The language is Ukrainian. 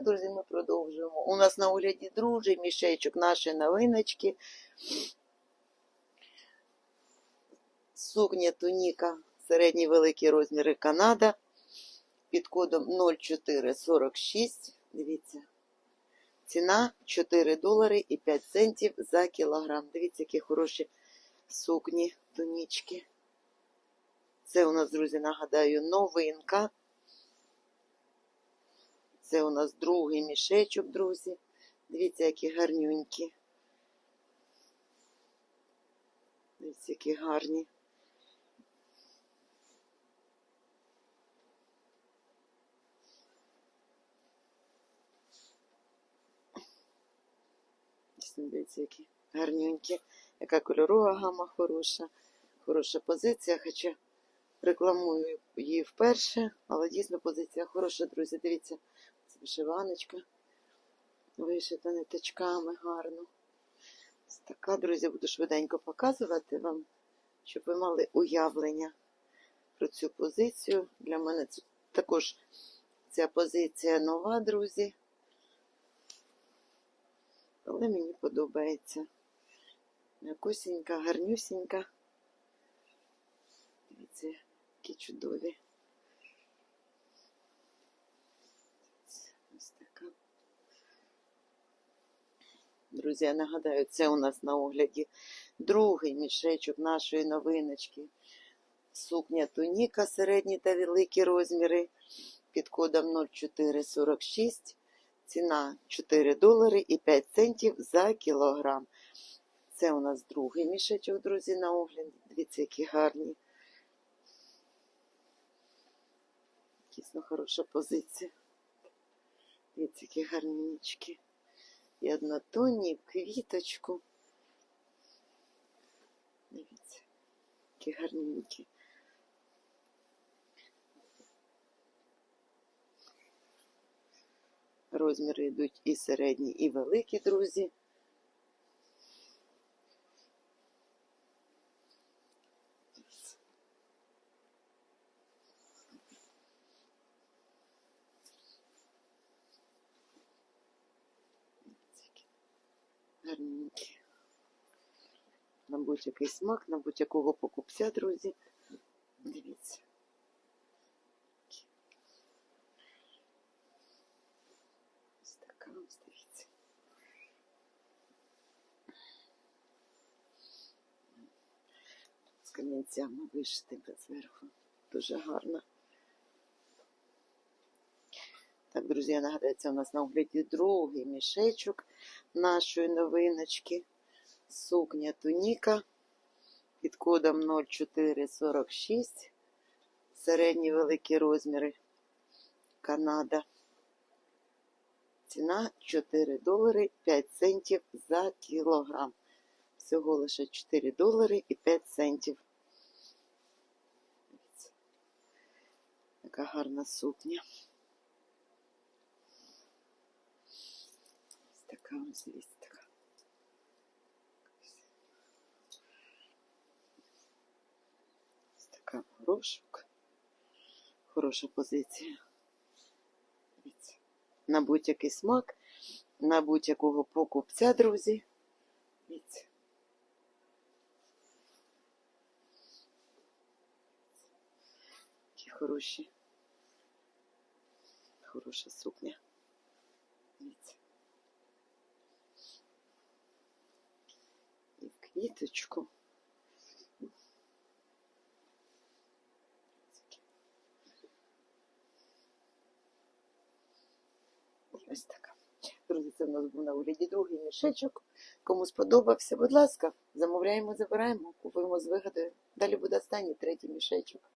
Друзі, ми продовжуємо. У нас на огляді дружий мішечок, наші новиночки. Сукня туніка, середні великі розміри Канада. Під кодом 0446. Дивіться. Ціна 4 долари і 5 центів за кілограм. Дивіться, які хороші сукні, тунічки. Це у нас, друзі, нагадаю, новинка. Це у нас другий мішечок, друзі. Дивіться, які гарнюнькі. Дивіться, які гарні. Дивіться, які гарнюнькі. Яка кольорова гама хороша. Хороша позиція, хоча рекламую її вперше, але дійсно позиція хороша, друзі. Дивіться, вишиваночка. Вишита ниточками гарно. Ось така, друзі, буду швиденько показувати вам, щоб ви мали уявлення про цю позицію. Для мене це також ця позиція нова, друзі. Але мені подобається. М'якусінька, гарнюсінька. Дивіться, які чудові. Ось така. Друзі, я нагадаю, це у нас на огляді другий мішечок нашої новиночки. Сукня туніка середні та великі розміри під кодом 0446. Ціна 4 долари і 5 центів за кілограм. Це у нас другий мішечок, друзі, на огляді. Дивіться, які гарні. Дійсно хороша позиція. Дивіться, які гарнічки. І однотонні в квіточку. Дивіться, які гарненькі. Розміри йдуть і середні, і великі, друзі. Гарненькі. На будь-який смак, на будь-якого покупця, друзі. Дивіться. Ось така ось дивіться. З камінцями вишитими зверху. Дуже гарно. Так, друзі, я нагадаю, це у нас на огляді другий мішечок нашої новиночки. Сукня туніка під кодом 0446. Середні великі розміри. Канада. Ціна 4 долари 5 центів за кілограм. Всього лише 4 долари і 5 центів. Яка гарна сукня. Ось така ось дивіться така. Ось така горошок. Хороша позиція. На будь-який смак, на будь-якого покупця, друзі. Дивіться. Які хороші. Хороша сукня. Дивіться. І в квіточку. Ось така. Друзі, це в нас був на уряді другий мішечок. Кому сподобався, будь ласка, замовляємо, забираємо, купуємо з вигодою. Далі буде останній третій мішечок.